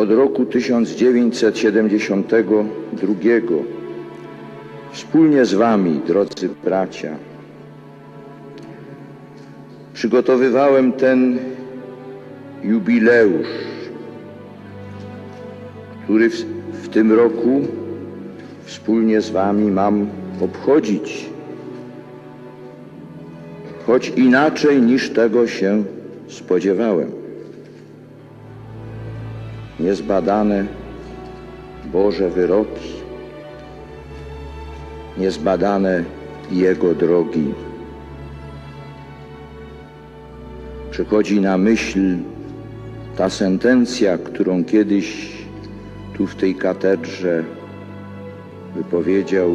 Od roku 1972 wspólnie z Wami, drodzy bracia, przygotowywałem ten jubileusz, który w, w tym roku wspólnie z Wami mam obchodzić. Choć inaczej niż tego się spodziewałem. Niezbadane Boże wyroki, niezbadane Jego drogi. Przychodzi na myśl ta sentencja, którą kiedyś tu w tej katedrze wypowiedział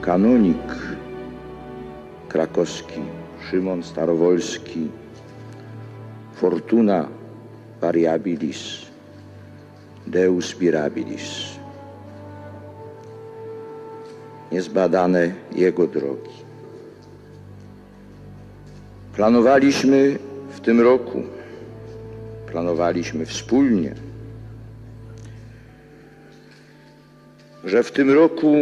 kanonik krakowski Szymon Starowolski Fortuna variabilis Deus mirabilis Niezbadane Jego drogi. Planowaliśmy w tym roku, planowaliśmy wspólnie, że w tym roku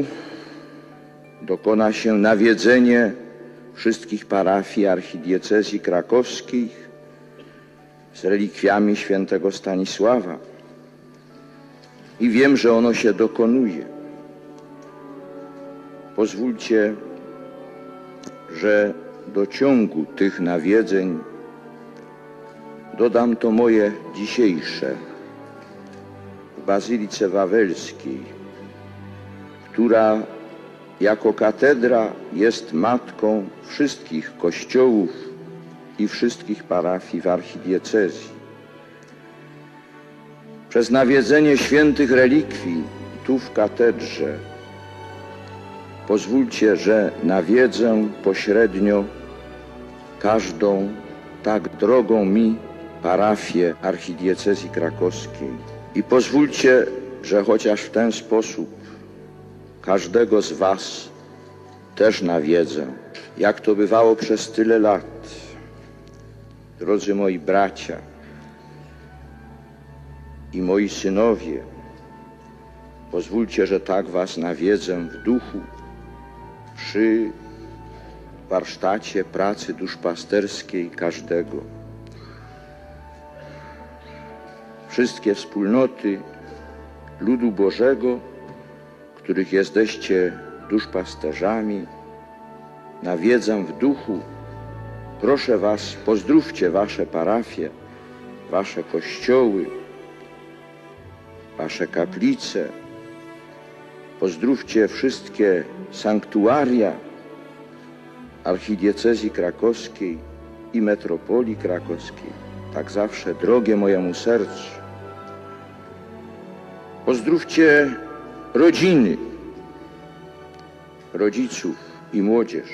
dokona się nawiedzenie wszystkich parafii archidiecezji krakowskich z relikwiami świętego Stanisława. I wiem, że ono się dokonuje. Pozwólcie, że do ciągu tych nawiedzeń dodam to moje dzisiejsze w Bazylice Wawelskiej, która jako katedra jest matką wszystkich kościołów i wszystkich parafii w archidiecezji. Przez nawiedzenie świętych relikwii tu w katedrze. Pozwólcie, że nawiedzę pośrednio każdą tak drogą mi parafię archidiecezji krakowskiej. I pozwólcie, że chociaż w ten sposób każdego z Was też nawiedzę, jak to bywało przez tyle lat. Drodzy moi bracia i moi synowie, pozwólcie, że tak Was nawiedzę w duchu przy warsztacie pracy duszpasterskiej każdego. Wszystkie wspólnoty ludu Bożego, których jesteście duszpasterzami, nawiedzam w duchu. Proszę Was, pozdrówcie Wasze parafie, Wasze kościoły, Wasze kaplice. Pozdrówcie wszystkie sanktuaria archidiecezji krakowskiej i metropolii krakowskiej, tak zawsze drogie mojemu sercu. Pozdrówcie rodziny, rodziców i młodzież.